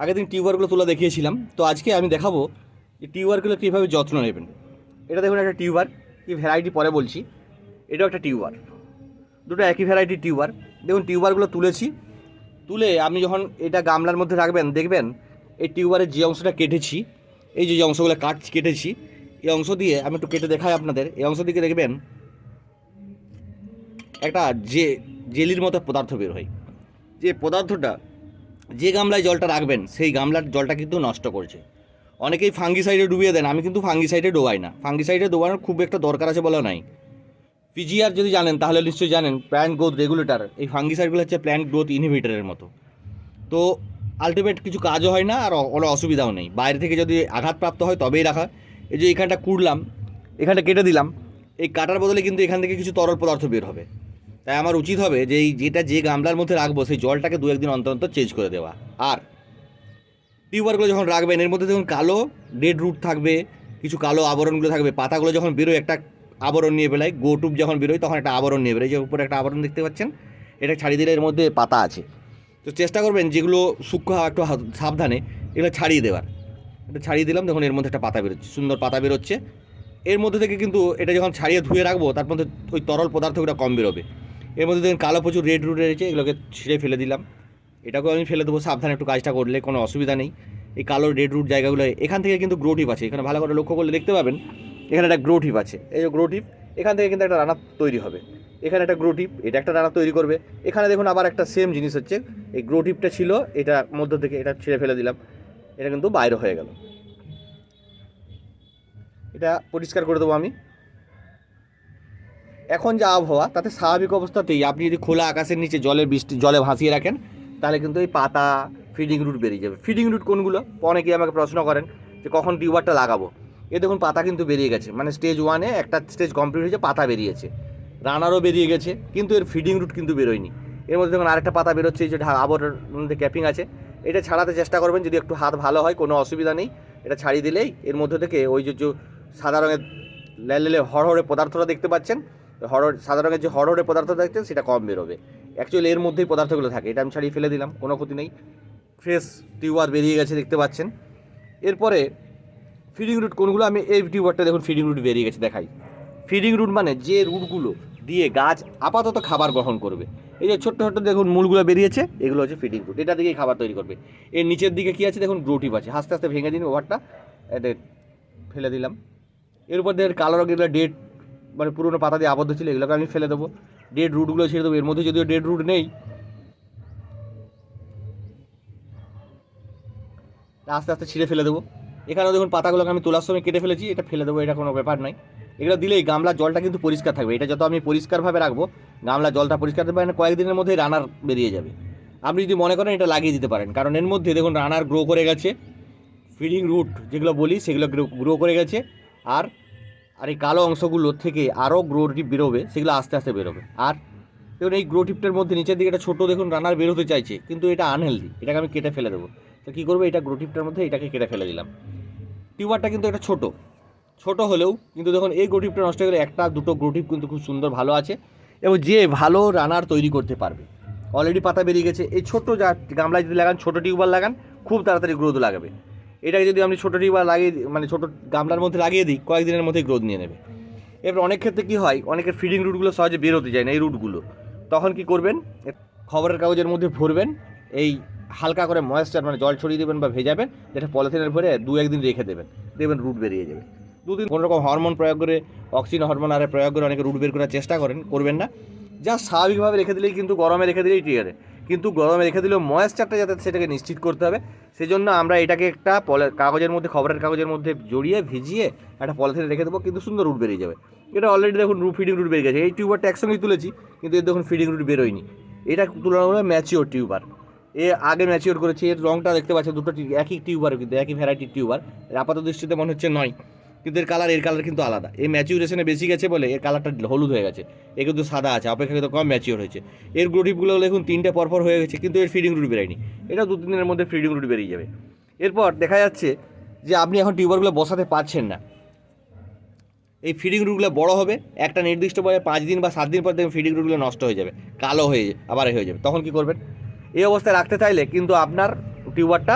আগের দিন টিউবারগুলো তোলা দেখিয়েছিলাম। তো আজকে আমি দেখাবো যে টিউবারগুলো কীভাবে যত্ন নেবেন। এটা দেখুন একটা টিউবার, কি ভ্যারাইটি পরে বলছি। এটাও একটা টিউবার। দুটো একই ভ্যারাইটির টিউবার। দেখুন টিউবারগুলো তুলেছি। তুলে আপনি যখন এটা গামলার মধ্যে রাখবেন, দেখবেন এই টিউবারের যে অংশটা কেটেছি, এই যে অংশগুলো কাট, কেটেছি, এই অংশ দিয়ে আমি একটু কেটে দেখাই আপনাদের। এই অংশ দিকে দেখবেন একটা যে জেলির মতো পদার্থ বের হয়। যে পদার্থটা যে গামলায় জলটা রাখবেন, সেই গামলার জলটা কিন্তু নষ্ট করছে। অনেকেই ফাঙ্গিসাইডে ডুবিয়ে দেন, আমি কিন্তু ফাঙ্গিসাইডে ডোবাই না। ফাঙ্গিসাইডে ডোবানোর খুব একটা দরকার আছে বলা নাই। পিজিআর যদি জানেন, তাহলে নিশ্চয়ই জানেন প্ল্যান্ট গ্রোথ রেগুলেটর এই ফাঙ্গিসাইডগুলো হচ্ছে প্ল্যান্ট গ্রোথ ইনহিবিটরের মতো। তো আলটিমেট কিছু কাজও হয় না, আর কোনো অসুবিধাও নেই। বাইরে থেকে যদি আঘাতপ্রাপ্ত হয়, তবেই রাখা। এই যে এখানটা কুড়লাম, এখানটা কেটে দিলাম, এই কাটার বদলে কিন্তু এখান থেকে কিছু তরল পদার্থ বের হবে। তাই আমার উচিত হবে যে এই যেটা যে গামলার মধ্যে রাখব, সেই জলটাকে দু একদিন অন্তর অন্তর চেঞ্জ করে দেওয়া। আর টিউবারগুলো যখন রাখবেন, এর মধ্যে দেখুন কালো ডেড রুট থাকবে, কিছু কালো আবরণগুলো থাকবে, পাতাগুলো যখন বেরোয়, একটা আবরণ নিয়ে বেলায় গো টুপ যখন বেরোয়, তখন একটা আবরণ নিয়ে বেরোয় যে উপরে একটা আবরণ দেখতে পাচ্ছেন, এটা ছাড়িয়ে দিলে এর মধ্যে পাতা আছে। তো চেষ্টা করবেন যেগুলো সূক্ষ্ম একটু সাবধানে, এগুলো ছাড়িয়ে দেওয়ার। এটা ছাড়িয়ে দিলাম, দেখুন এর মধ্যে একটা পাতা বেরোচ্ছে, সুন্দর পাতা বেরোচ্ছে। এর মধ্যে থেকে কিন্তু এটা যখন ছাড়িয়ে ধুয়ে রাখব, তার মধ্যে ওই তরল পদার্থগুলো কম বেরোবে। এর মধ্যে দেখুন কালো প্রচুর রেড রুট রয়েছে, এগুলোকে ছিঁড়ে ফেলে দিলাম। এটাকেও আমি ফেলে দেবো, সাবধানে একটু কাজটা করলে কোনো অসুবিধা নেই। এই কালো রেড রুট জায়গাগুলো, এখান থেকে কিন্তু গ্রো টিপ আছে, এখানে ভালো করে লক্ষ্য করলে দেখতে পাবেন, এখানে একটা গ্রো টিপ আছে। এই যে গ্রো টিপ এখান থেকে কিন্তু একটা রানা তৈরি হবে। এখানে একটা গ্রো টিপ এটা একটা রানা তৈরি করবে। এখানে দেখুন আবার একটা সেম জিনিস হচ্ছে, এই গ্রো টিপটা ছিল, এটা মধ্য থেকে এটা ছিঁড়ে ফেলে দিলাম। এটা কিন্তু বাইরে হয়ে গেল। এটা পরিষ্কার করে দেবো আমি। এখন যা আবহাওয়া, তাতে স্বাভাবিক অবস্থাতেই আপনি যদি খোলা আকাশের নিচে জলে বৃষ্টি, জলে ভাসিয়ে রাখেন, তাহলে কিন্তু এই পাতা ফিডিং রুট বেরিয়ে যাবে। ফিডিং রুট কোনগুলো? অনেকেই আমাকে প্রশ্ন করেন যে কখন টিউবারটা লাগাবো? এ দেখুন, পাতা কিন্তু বেরিয়ে গেছে। মানে স্টেজ ওয়ানে একটা স্টেজ কমপ্লিট হয়েছে, পাতা বেরিয়েছে। রানারও বেরিয়ে গেছে, কিন্তু এর ফিডিং রুট কিন্তু বেরোয়নি। এর মধ্যে দেখুন, আরেকটা পাতা বেরোচ্ছে, এই যে আবরের মধ্যে ক্যাপিং আছে। এটা ছাড়াতে চেষ্টা করবেন, যদি একটু হাত ভালো হয়, কোনো অসুবিধা নেই। এটা ছাড়িয়ে দিলেই এর মধ্যে থেকে ওই যে সাদা রঙের লেলে হড়হড়ে পদার্থটা দেখতে পাচ্ছেন হড় সাদা রঙের যে হড়হড়ে পদার্থ দেখছেন সেটা কম বেরোবে। অ্যাকচুয়ালি এর মধ্যেই পদার্থগুলো থাকে, এটা আমি ছাড়িয়ে ফেলে দিলাম, কোনো ক্ষতি নেই। ফ্রেশ টিউবার বেরিয়ে গেছে, দেখতে পাচ্ছেন। এরপরে ফিডিং রুট কোনগুলো? আমি এই টিউবারটা দেখুন ফিডিং রুট বেরিয়ে গেছে, দেখাই। ফিডিং রুট মানে যে রুটগুলো দিয়ে গাছ আপাতত খাবার গ্রহণ করবে। এই যে ছোট্ট ছোট্ট দেখুন, মূলগুলো বেরিয়েছে, এগুলো হচ্ছে ফিডিং রুট এটা দিকেই খাবার তৈরি করবে। এর নিচের দিকে কী আছে? দেখুন গ্রোটিভ আছে। আস্তে আস্তে ভেঙে দিন, ওভারটা। এটা ফেলে দিলাম। এর উপর দিয়ে কালো রঙের ডেড মানে পুরোনো পাতা দিয়ে আবদ্ধ ছিল, এগুলোকে আমি ফেলে দেবো। ডেড রুটগুলো ছেড়ে দেবো, এর মধ্যে যদিও ডেড রুট নেই। আস্তে আস্তে ছিঁড়ে ফেলে দেবো। এখানেও দেখুন পাতাগুলোকে আমি তোলার সময় কেটে ফেলেছি, এটা ফেলে দেবো, এটা কোনো ব্যাপার নয়। এগুলো দিলেই গামলার জলটা কিন্তু পরিষ্কার থাকবে। এটা যত আমি পরিষ্কারভাবে রাখব, গামলার জলটা পরিষ্কার থাকবে মানে কয়েকদিনের মধ্যেই রানার বেরিয়ে যাবে। আপনি যদি মনে করেন এটা লাগিয়ে দিতে পারেন, কারণ এর মধ্যে দেখুন রানার গ্রো করে গেছে। ফিডিং রুট যেগুলো বলি, সেগুলো গ্রো করে গেছে। আর আর এই কালো অংশগুলোর থেকে আরও গ্রো টিপ বেরোবে, সেগুলো আস্তে আস্তে বেরোবে। আর দেখুন, এই গ্রো টিপটার মধ্যে নিচের দিকে একটা ছোটো দেখুন রানার বেরোতে চাইছে, কিন্তু এটা আনহেলদি এটাকে আমি কেটে ফেলে দেবো। তো কী করব, এটা গ্রো টিপটার মধ্যে এটাকে কেটে ফেলে দিলাম। টিউবারটা কিন্তু এটা ছোটো, ছোট হলেও কিন্তু দেখুন, এই গ্রো টিপটা নষ্ট গেলে একটা, দুটো গ্রো টিপ কিন্তু খুব সুন্দর ভালো আছে, এবং যে ভালো রানার তৈরি করতে পারবে। অলরেডি পাতা বেরিয়ে গেছে, এই ছোটো যা গামলায় যদি লাগান, ছোটো টিউবার লাগান, খুব তাড়াতাড়ি গ্রোথ লাগাবে। এটাকে যদি আমি ছোটো টিউবার লাগিয়ে মানে ছোটো গামলার মধ্যে লাগিয়ে দিই, কয়েকদিনের মধ্যেই গ্রোথ নিয়ে নেবে। এবার অনেক ক্ষেত্রে কী হয়, অনেকের ফিডিং রুটগুলো সহজে বেরোতে যায় না এই রুটগুলো তখন কি করবেন খবরের কাগজের মধ্যে ভরবেন, এই হালকা করে ময়েশ্চার মানে জল ছড়িয়ে দেবেন বা ভেজাবেন, যেটা পলিথিনের ভরে দু একদিন রেখে দেবেন, দেখবেন রুট বেরিয়ে যাবে। দুদিন কোনো রকম হরমোন প্রয়োগ করে অক্সিজেন হরমোন আরে প্রয়োগ করে অনেকে রুট বের করার চেষ্টা করেন, করবেন না। যা স্বাভাবিকভাবে রেখে দিলেই কিন্তু গরমে রেখে দিলেই আছে। কিন্তু গরমে রেখে দিলেও ময়েশ্চারটা যাতে সেটাকে নিশ্চিত করতে হবে। সেই জন্য আমরা এটাকে একটা কাগজের মধ্যে, খবরের কাগজের মধ্যে জড়িয়ে ভিজিয়ে একটা পলিথিনে রেখে দেবো, কিন্তু সুন্দর রুট বেরিয়ে যাবে। এটা অলরেডি দেখুন রুট ফিডিং রুট বেরিয়ে গেছে। এই টিউবারটা একসঙ্গেই তুলেছি, কিন্তু এর দেখুন ফিডিং রুট বেরোয়নি। এটা তুলনামূলক ম্যাচিওর টিউবার। এ আগে ম্যাচিওর করেছে, এর রংটা দেখতে পাচ্ছেন দুটো একই টিউবার, কিন্তু একই ভ্যারাইটির টিউবার। আপাত দৃষ্টিতে মনে হচ্ছে নয়। কিন্তু এর কালারের কালার কিন্তু আলাদা। এই ম্যাচিউরেশনে বেশি গেছে বলে এর কালারটা হলুদ হয়ে গেছে। এ কিন্তু সাদা আছে, অপেক্ষাকৃত কম ম্যাচিওর হয়েছে। এর গ্রোটিপগুলো দেখুন, তিনটে পরপর হয়ে গেছে, কিন্তু এর ফিডিং রুট বেরোয়নি। এটা দু, তিন দিনের মধ্যে ফিডিং রুট বেরিয়ে যাবে। এরপর দেখা যাচ্ছে যে আপনি এখন টিউবারগুলো বসাতে পারছেন না। এই ফিডিং রুটগুলো বড় হবে, একটা নির্দিষ্ট পরে পাঁচ দিন বা সাত দিন পর দেখবেন ফিডিং রুটগুলো নষ্ট হয়ে যাবে, কালো হয়ে, আবার হয়ে যাবে। তখন কি করবেন? এই অবস্থায় রাখতে চাইলে কিন্তু আপনার টিউবারটা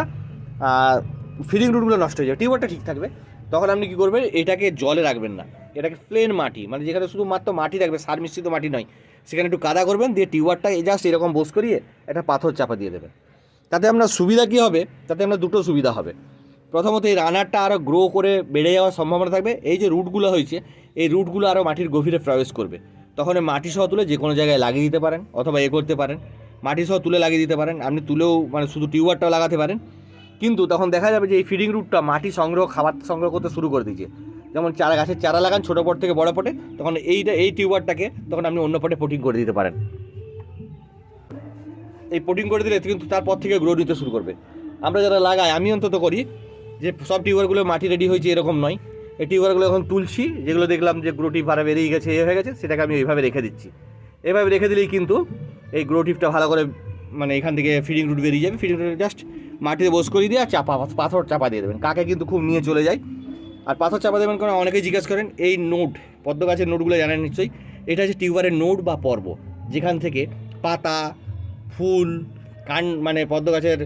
ফিডিং রুটগুলো নষ্ট হয়ে যাবে। টিউবারটা ঠিক থাকবে। তখন আপনি কী করবেন, এটাকে জলে রাখবেন না। এটাকে প্লেন মাটি মানে যেখানে শুধুমাত্র মাটি রাখবে সার মিশ্রিত মাটি নয়, সেখানে একটু কাদা করবেন, দিয়ে টিউবারটা জাস্ট এরকম বোস করিয়ে একটা পাথর চাপা দিয়ে দেবেন। তাতে আপনার সুবিধা কী হবে? তাতে আপনার দুটো সুবিধা হবে। প্রথমত এই রানারটা আরও গ্রো করে বেড়ে যাওয়ার সম্ভাবনা থাকবে। এই যে রুটগুলো হয়েছে, এই রুটগুলো আরও মাটির গভীরে প্রবেশ করবে। তখন মাটি সহ তুলে যে কোনো জায়গায় লাগিয়ে দিতে পারেন, অথবা এ করতে পারেন। মাটি সহ তুলে লাগিয়ে দিতে পারেন। আপনি তুলেও মানে শুধু টিউবারটাও লাগাতে পারেন। কিন্তু তখন দেখা যাবে যে এই ফিডিং রুটটা মাটি সংগ্রহ, খাবার সংগ্রহ করতে শুরু করে দিয়েছে। যেমন চারা গাছের চারা লাগান ছোটো পট থেকে বড় পটে, তখন এইটা, এই টিউবারটাকে তখন আপনি অন্য পটে পোটিং করে দিতে পারেন। এই পোটিং করে দিলে কিন্তু তারপর থেকে গ্রো নিতে শুরু করবে। আমরা যারা লাগাই, আমি অন্তত করি যে সব টিউবারগুলো মাটি রেডি হয়েছে এরকম নয়। এই টিউবারগুলো এখন তুলছি যেগুলো দেখলাম যে গ্রো টিপ আরে বেরিয়ে গেছে, এ হয়ে গেছে, সেটাকে আমি এইভাবে রেখে দিচ্ছি। এভাবে রেখে দিলেই কিন্তু এই গ্রো টিপটা ভালো করে মানে এখান থেকে ফিডিং রুট বেরিয়ে যাবে। ফিডিং রুট জাস্ট মাটিতে বস করিয়ে দিয়ে আর চাপা, পাথর চাপা দিয়ে দেবেন। কাকে কিন্তু খুব নিয়ে চলে যায়। আর পাথর চাপা দেবেন কারণ অনেকেই জিজ্ঞেস করেন, এই নোট পদ্ম গাছের নোটগুলো জানেন নিশ্চয়ই? এটা হচ্ছে টিউবারের নোট বা পর্ব, যেখান থেকে পাতা, ফুল, কান মানে পদ্ম গাছের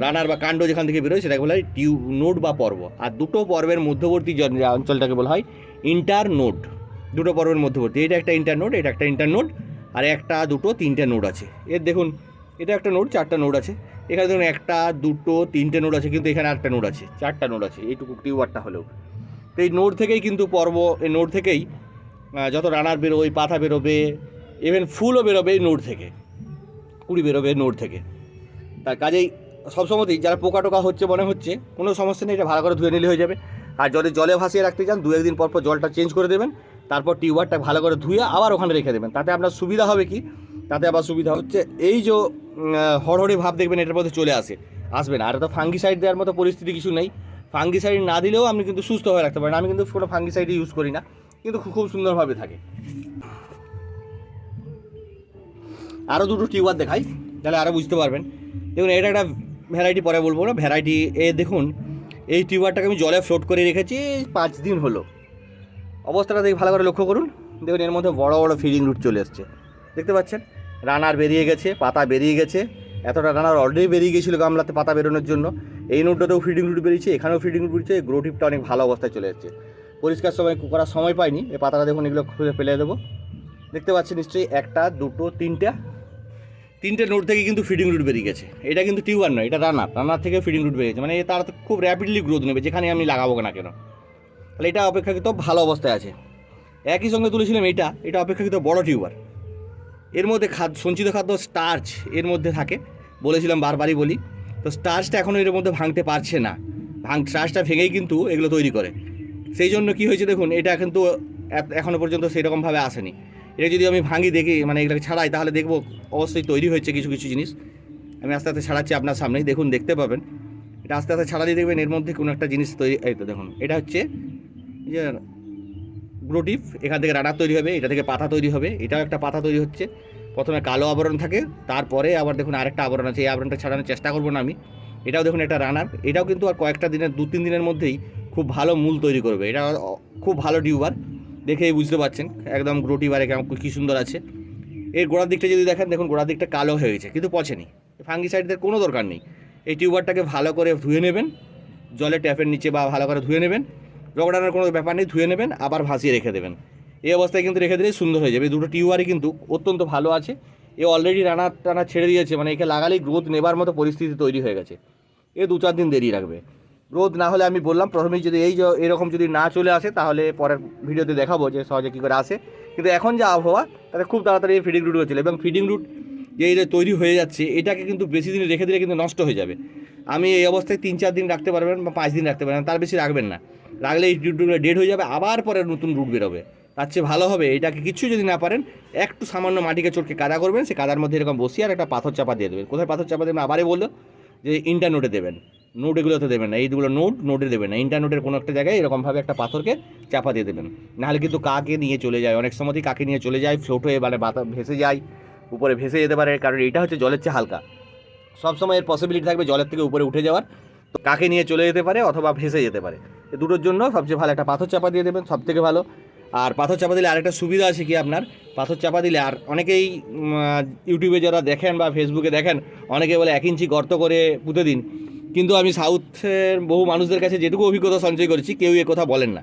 রানার বা কাণ্ড যেখান থেকে বেরোয়, সেটাকে বলা হয় টিউ নোট বা পর্ব। আর দুটো পর্বের মধ্যবর্তী অঞ্চলটাকে বলা হয় ইন্টার নোড। দুটো পর্বের মধ্যবর্তী, এটা একটা ইন্টার নোড, এটা একটা ইন্টার নোড, আর একটা, দুটো, তিনটে নোট আছে। এর দেখুন, এটা একটা নোট চারটা নোট আছে। এখানে ধরুন একটা, দুটো, তিনটে নোট আছে, কিন্তু এখানে আটটা নোট আছে, চারটা নোট আছে, এইটুকু টিউবারটা হলেও। তো এই নোট থেকেই কিন্তু পর্ব, এই নোট থেকেই যত রানার বেরোয় পাতা বেরোবে ইভেন ফুলও বেরোবে এই নোট থেকে, কুড়ি বেরোবে নোড থেকে। তার কাজেই সবসময়তেই যারা পোকা টোকা হচ্ছে মনে হচ্ছে, কোনো সমস্যা নেই, এটা ভালো করে ধুয়ে নিলে হয়ে যাবে। আর যদি জলে ভাসিয়ে রাখতে চান দু একদিন পর পর জলটা চেঞ্জ করে দেবেন, তারপর টিউবারটা ভালো করে ধুয়ে আবার ওখানে রেখে দেবেন। তাতে আপনার সুবিধা হবে কি? তাতে আবার সুবিধা হচ্ছে। এই যে আহ, ভাব দেখবেন এটার মধ্যে চলে আসে। আসবে না। আর তো ফাঙ্গিসাইড দেওয়ার মতো পরিস্থিতি কিছু নেই। ফাঙ্গিসাইড না দিলেও আপনি কিন্তু সুস্থ হয়ে রাখতে পারেন আমি কিন্তু কোনো ফাঙ্গিসাইড ইউজ করি না। কিন্তু খুব সুন্দরভাবে থাকে। আরও দুটো টিউবার দেখাই তাহলে আরও বুঝতে পারবেন। দেখুন এটা একটা ভ্যারাইটি পরে বলব না। ভ্যারাইটি এ দেখুন এই টিউবারটাকে আমি জলে ফ্লোট করে রেখেছি পাঁচ দিন হলো। অবস্থাটা দেখে ভালো করে লক্ষ্য করুন। দেখুন এর মধ্যে বড় বড় ফিডিং রুট চলে এসছে। দেখতে পাচ্ছেন? রানার বেরিয়ে গেছে, পাতা বেরিয়ে গেছে। এতটা রানার অলরেডি বেরিয়ে গেছিল গামলাতে পাতা বেরোনোর জন্য। এই নোটটাতেও ফিডিং রুট বেরিয়েছে, এখানেও ফিডিং রুট বেরিয়েছে গ্রো টিপটা অনেক ভালো অবস্থায় চলে যাচ্ছে। পরিষ্কার সময় করার সময় পাইনি, এই পাতাটা দেখুন এগুলো খুলে ফেলে দেবো। দেখতে পাচ্ছি নিশ্চয়ই একটা, দুটো, তিনটা। তিনটে নোট থেকে কিন্তু ফিডিং রুট বেরিয়ে গেছে। এটা কিন্তু টিউবার নয়, এটা রানার রানার থেকে ফিডিং রুট বেরিয়েছে। মানে তার খুব র্যাপিডলি গ্রোথ নেবে, যেখানে আমি লাগাবো না কেন। তাহলে এটা অপেক্ষাকৃত ভালো অবস্থায় আছে। একই সঙ্গে তুলেছিলাম এটা এটা অপেক্ষাকৃত বড় টিউবার এর মধ্যে খাদ্য সঞ্চিত খাদ্য স্টার্চ এর মধ্যে থাকে, বলেছিলাম বারবারই বলি। তো স্টার্চটা এখনও এর মধ্যে ভাঙতে পারছে না। ভাঙ স্টার্চটা ভেঙেই কিন্তু এগুলো তৈরি করে। সেই জন্য কী হয়েছে দেখুন, এটা কিন্তু এত- এখনও পর্যন্ত সেরকমভাবে আসেনি। এটা যদি আমি ভাঙি দেখি মানে এগুলোকে ছাড়াই, তাহলে দেখব অবশ্যই তৈরি হয়েছে কিছু কিছু জিনিস। আমি আস্তে আস্তে ছাড়াচ্ছি আপনার সামনেই, দেখুন, দেখতে পাবেন। এটা আস্তে আস্তে ছাড়ালে দেখবেন এর মধ্যে কোনো একটা জিনিস তৈরি, এই তো দেখুন, এটা হচ্ছে যে গ্রোটিভ এখান থেকে রানার তৈরি হবে, এটা থেকে পাতা তৈরি হবে, এটাও একটা পাতা তৈরি হচ্ছে। প্রথমে কালো আবরণ থাকে, তারপরে আবার দেখুন আরেকটা আবরণ আছে, এই আবরণটা ছাড়ানোর চেষ্টা করব না আমি। এটাও দেখুন একটা রানার, এটাও কিন্তু আর কয়েকটা দিনের, দু তিন দিনের মধ্যেই খুব ভালো মূল তৈরি করবে। এটা খুব ভালো টিউবার, দেখেই বুঝতে পারছেন, একদম গ্রো টিউবারে কেমন, কী সুন্দর আছে। এর গোড়ার দিকটা যদি দেখেন, দেখুন গোড়ার দিকটা কালো হয়ে গেছে, কিন্তু পচেনি ফাঙ্গিসাইডদের কোনো দরকার নেই। এই টিউবারটাকে ভালো করে ধুয়ে নেবেন, জলে ট্যাপের নিচে বা ভালো করে ধুয়ে নেবেন রগড়ানোর কোনো ব্যাপার নেই, ধুয়ে নেবেন, আবার ভাসিয়ে রেখে দেবেন। এই অবস্থায় কিন্তু রেখে দিলেই সুন্দর হয়ে যাবে। দুটো টিউবারই কিন্তু অত্যন্ত ভালো আছে। এ অলরেডি রানা, টানা ছেড়ে দিয়েছে মানে একে লাগালেই গ্রোথ নেবার মতো পরিস্থিতি তৈরি হয়ে গেছে। এ দু চার দিন দেরি রাখবে গ্রোথ না হলে আমি বললাম, প্রথমেই যদি এই এরকম যদি না চলে আসে, তাহলে পরের ভিডিওতে দেখাবো যে সহজে কী করে আসে। কিন্তু এখন যে আবহাওয়া, তাতে খুব তাড়াতাড়ি ফিডিং রুট হচ্ছিল এবং ফিডিং রুট যে যে তৈরি হয়ে যাচ্ছে, এটাকে কিন্তু বেশি দিন রেখে দিলে কিন্তু নষ্ট হয়ে যাবে। আমি এই অবস্থায় তিন চার দিন রাখতে পারবেন বা পাঁচ দিন রাখতে পারবেন, তার বেশি রাখবেন না। রাখলে এই রুটগুলো ডেড হয়ে যাবে, আবার পরে নতুন রুট বেরোবে। তার চেয়ে ভালো হবে এটাকে কিছু যদি না পারেন, একটু সামান্য মাটিকে চটকে কাদা করবেন, সে কাদার মধ্যে এরকম বসিয়ে আর একটা পাথর চাপা দিয়ে দেবেন। কোথায় পাথর চাপা দেবেন? আবারই বলল যে ইন্টারনোটে দেবেন। নোট এগুলোতে দেবেন না এইগুলো নোট নোটে দেবেন না। ইন্টারনোটের কোনো একটা জায়গায় এরকমভাবে একটা পাথরকে চাপা দিয়ে দেবেন। নাহলে কিন্তু কাকে নিয়ে চলে যায়? অনেক সময়তেই কাকে নিয়ে চলে যায় ফ্লোট হয়ে মানে বাতা ভেসে যায়, উপরে ভেসে যেতে পারে, কারণ এটা হচ্ছে জলের চেয়ে হালকা। সবসময় এর পসিবিলিটি থাকবে জলের থেকে উপরে উঠে যাওয়ার। তো কাকে নিয়ে চলে যেতে পারে অথবা ভেসে যেতে পারে। দুটোর জন্য সবচেয়ে ভালো একটা পাথর চাপা দিয়ে দেবেন সব থেকে ভালো। আর পাথর চাপা দিলে আরেকটা সুবিধা আছে কি আপনার? পাথর চাপা দিলে আর অনেকেই ইউটিউবে যারা দেখেন বা ফেসবুকে দেখেন, অনেকে বলে এক ইঞ্চি গর্ত করে পুঁতে দিন। কিন্তু আমি সাউথের বহু মানুষদের কাছে যেটুকু অভিজ্ঞতা সঞ্চয় করেছি, কেউ এ কথা বলেন না।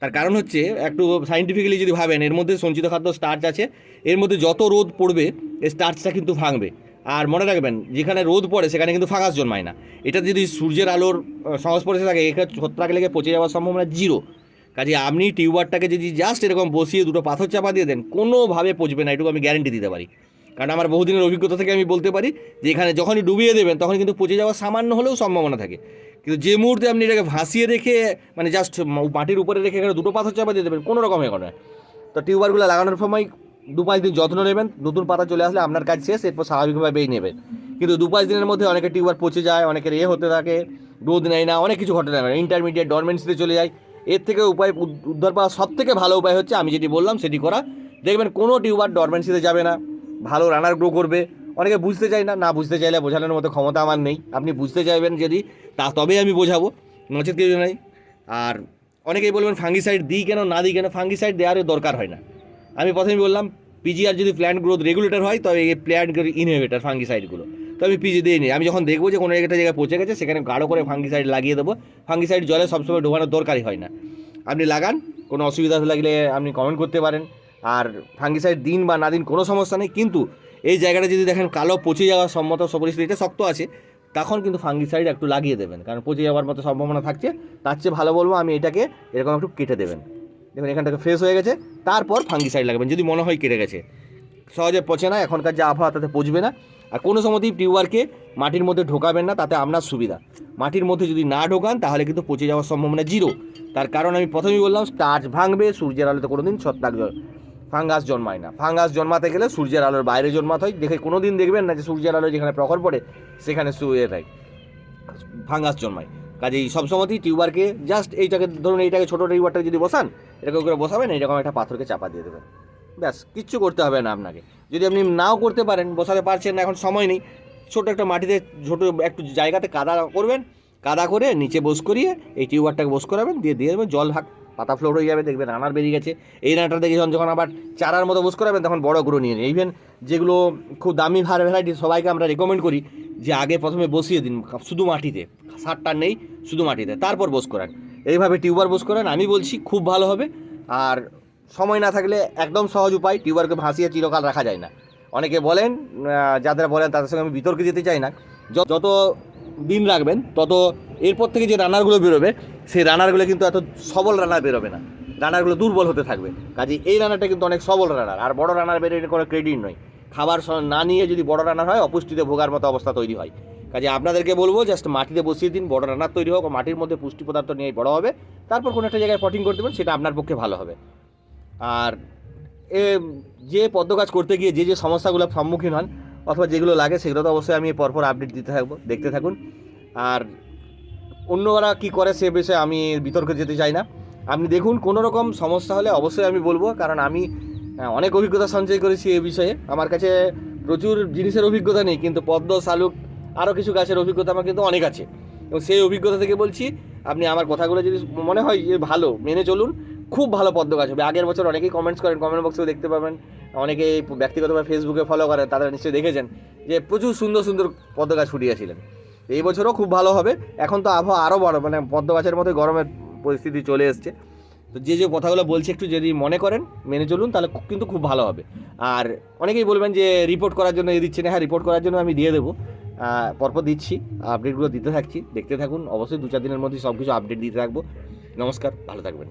তার কারণ হচ্ছে, একটু সাইন্টিফিক্যালি যদি ভাবেন, এর মধ্যে সঞ্চিত খাদ্য স্টার্চ আছে, এর মধ্যে যত রোদ পড়বে এই স্টার্চটা কিন্তু ভাঙবে। আর মনে রাখবেন, যেখানে রোদ পড়ে, সেখানে কিন্তু ফাঁগাস জন্মায় না। এটা যদি সূর্যের আলোর সংস্পর্শে থাকে, এখানে ছত্রাক লেগে পচে যাওয়ার সম্ভাবনা জিরো। কাজে আপনি টিউবারটাকে যদি জাস্ট এরকম বসিয়ে দুটো পাথর চাপা দিয়ে দেন, কোনোভাবে পচবে না, এটুকু আমি গ্যারেন্টি দিতে পারি। কারণ আমার বহুদিনের অভিজ্ঞতা থেকে আমি বলতে পারি যে, এখানে যখনই ডুবিয়ে দেবেন, তখন কিন্তু পচে যাওয়ার সামান্য হলেও সম্ভাবনা থাকে। কিন্তু যে মুহূর্তে আপনি এটাকে ভাসিয়ে রেখে মানে জাস্ট মাটির উপরে রেখে এখানে দুটো পাথর চাপা দিয়ে দেবেন, কোনো রকম এ তো টিউবারগুলো লাগানোর সময় দু পাঁচ দিন যত্ন নেবেন, নতুন পাতা চলে আসলে আপনার কাজ শেষ, এরপর স্বাভাবিকভাবেই নেবেন। কিন্তু দু পাঁচ দিনের মধ্যে অনেকের টিউবার পচে যায়, অনেকের এ হতে থাকে, রোদ নেয় না, অনেক কিছু ঘটে থাকে। ইন্টারমিডিয়েট ডরমেন্সিতে চলে যায় এর থেকে উপায় উদ- উদ্ধার পাওয়ার সব থেকে ভালো উপায় হচ্ছে, আমি যেটি বললাম সেটি করা। দেখবেন কোনো টিউবার ডরমেন্সিতে যাবে না, ভালো রানার গ্রো করবে। অনেকে বুঝতে চায় না না বুঝতে চাইলে বোঝানোর মতো ক্ষমতা আমার নেই। আপনি বুঝতে চাইবেন যদি, তা তবেই আমি বোঝাবো, নচেত কিছু নেই। আর অনেকেই বলবেন ফাঙ্গিসাইড দিই কেন, না দিই কেন ফাঙ্গিসাইড দেওয়ারও দরকার হয় না। আমি প্রথমে বললাম পিজিআর যদি প্ল্যান্ট গ্রোথ রেগুলেটর হয়, তবে এই প্ল্যান্ট ইনহিবিটার ফাঙ্গিসাইডগুলো তো আমি পিজি দিয়ে নিই। আমি যখন দেখব যে কোনো একটা জায়গায় পচে গেছে, সেখানে গাঢ় করে ফাঙ্গিসাইড লাগিয়ে দেবো। ফাঙ্গিসাইড জলে সবসময় ডোবানোর দরকারই হয় না। আপনি লাগান, কোনো অসুবিধা লাগলে আপনি কমেন্ট করতে পারেন। আর ফাঙ্গিসাইড দিন বা না দিন কোনো সমস্যা নেই, কিন্তু এই জায়গাটা যদি দেখেন কালো পচে যাওয়ার সম্মত পরিস্থিতিটা শক্ত আছে, তখন কিন্তু ফাঙ্গিসাইড একটু লাগিয়ে দেবেন। কারণ পচে যাওয়ার মতো সম্ভাবনা থাকছে, তার চেয়ে ভালো বলব আমি এটাকে এরকম একটু কেটে দেবেন। দেখুন এখান থেকে ফ্রেশ হয়ে গেছে, তারপর ফাঙ্গিসাইড লাগাবেন, যদি মনে হয় কেটে গেছে। সহজে পচে না, এখনকার যে আবহাওয়া, তাতে পচবে না। আর কোনো সময়তেই টিউবারকে মাটির মধ্যে ঢোকাবেন না, তাতে আপনার সুবিধা। মাটির মধ্যে যদি না ঢোকান, তাহলে কিন্তু পচে যাওয়ার সম্ভাবনা জিরো তার কারণ আমি প্রথমেই বললাম স্টার্চ ভাঙবে, সূর্যের আলোতে কোনো দিন ছত্রাক ফাঙ্গাস জন্মায় না। ফাঙ্গাস জন্মাতে গেলে সূর্যের আলোর বাইরে জন্মাতে হয়। দেখে কোনো দিন দেখবেন না যে সূর্যের আলো যেখানে প্রখর পড়ে, সেখানে শুয়ে থাকে। ফাঙ্গাস জন্মায়। কাজেই সবসময়তেই টিউবারকে জাস্ট এইটাকে, ধরুন এইটাকে ছোটো টিউবারটাকে যদি বসান এরকম করে বসাবেন এইরকম একটা পাথরকে চাপা দিয়ে দেবেন। ব্যাস, কিচ্ছু করতে হবে না আপনাকে। যদি আপনি নাও করতে পারেন, বসাতে পারছেন না, এখন সময় নেই, ছোটো একটা মাটিতে ছোটো একটু জায়গাতে কাদা করবেন, কাদা করে নিচে বস করিয়ে এই টিউবারটাকে বস করাবেন, দিয়ে দিয়ে দেবেন, জল ভাগ, পাতা ফ্লোর হয়ে যাবে, দেখবেন রানার বেরিয়ে গেছে। এই রানাটা দেখে যখন যখন আবার চারার মতো বস করাবেন, তখন বড় গুঁড়ো নিয়ে নিন। ইভেন যেগুলো খুব দামি ভার ভ্যারাইটি সবাইকে আমরা রেকমেন্ড করি যে আগে প্রথমে বসিয়ে দিন, শুধু মাটিতে। সারটা নেই, শুধু মাটিতে। তারপর বোস করান। এইভাবে টিউবার বোস করান। আমি বলছি খুব ভালো হবে। আর সময় না থাকলে একদম সহজ উপায়, টিউবারকে ভাসিয়ে চিরকাল রাখা যায় না। অনেকে বলেন যাদের বলেন, তাদের সঙ্গে আমি বিতর্কে যেতে চাই না। যত দিন রাখবেন, তত এরপর থেকে যে রানারগুলো বেরোবে, সেই রানারগুলো কিন্তু এত সবল রানার বেরোবে না। রানারগুলো দুর্বল হতে থাকবে। কাজে এই রানারটা কিন্তু অনেক সবল রানার। আর বড় রানার বেরোলে কোনো ক্রেডিট নয়। খাবার না নিয়ে যদি বড় রানার হয়, অপুষ্টিতে ভোগার মতো অবস্থা তৈরি হয়। কাজে আপনাদেরকে বলব জাস্ট মাটিতে বসিয়ে দিন, বড় রানার তৈরি হোক, মাটির মধ্যে পুষ্টি পদার্থ নিয়ে বড় হবে। তারপর কোনো একটা জায়গায় পটিং করে দেবেন, সেটা আপনার পক্ষে ভালো হবে। আর এ, যে পদ্ম কাজ করতে গিয়ে যে যে সমস্যাগুলোর সম্মুখীন হন, অথবা যেগুলো লাগে, সেগুলো তো অবশ্যই আমি পরপর আপডেট দিতে থাকব, দেখতে থাকুন। আর অন্যরা কি করে, সে বিষয়ে আমি বিতর্কে যেতে চাই না। আপনি দেখুন, কোনো রকম সমস্যা হলে অবশ্যই আমি বলব, কারণ আমি আহ, অনেক অভিজ্ঞতা সঞ্চয় করেছি এই বিষয়ে। আমার কাছে প্রচুর জিনিসের অভিজ্ঞতা নেই কিন্তু পদ্ম শালুক আরও কিছু গাছের অভিজ্ঞতা আমার কিন্তু অনেক আছে। এবং সেই অভিজ্ঞতা থেকে বলছি আপনি আমার কথাগুলো যদি মনে হয় যে ভালো মেনে চলুন। খুব ভালো পদ্ম গাছ হবে। আগের বছর অনেকেই কমেন্টস করেন কমেন্ট বক্সেও দেখতে পাবেন। অনেকেই ব্যক্তিগতভাবে ফেসবুকে ফলো করেন তারা নিশ্চয়ই দেখেছেন যে প্রচুর সুন্দর সুন্দর পদ্ম গাছ ফুটিয়েছিলেন এই বছরও খুব ভালো হবে। এখন তো আবহাওয়া আরও বড় মানে পদ্ম গাছের মতো গরমের পরিস্থিতি চলে এসছে। তো যে যে কথাগুলো বলছি একটু যদি মনে করেন, মেনে চলুন, তাহলে কিন্তু খুব ভালো হবে। আর অনেকেই বলবেন যে রিপোর্ট করার জন্য এ দিচ্ছে না হ্যাঁ রিপোর্ট করার জন্য আমি দিয়ে দেবো। পরপর দিচ্ছি আপডেটগুলো দিতে থাকছি, দেখতে থাকুন, অবশ্যই দু চার দিনের মধ্যে সব কিছু আপডেট দিতে থাকব। নমস্কার, ভালো থাকবেন।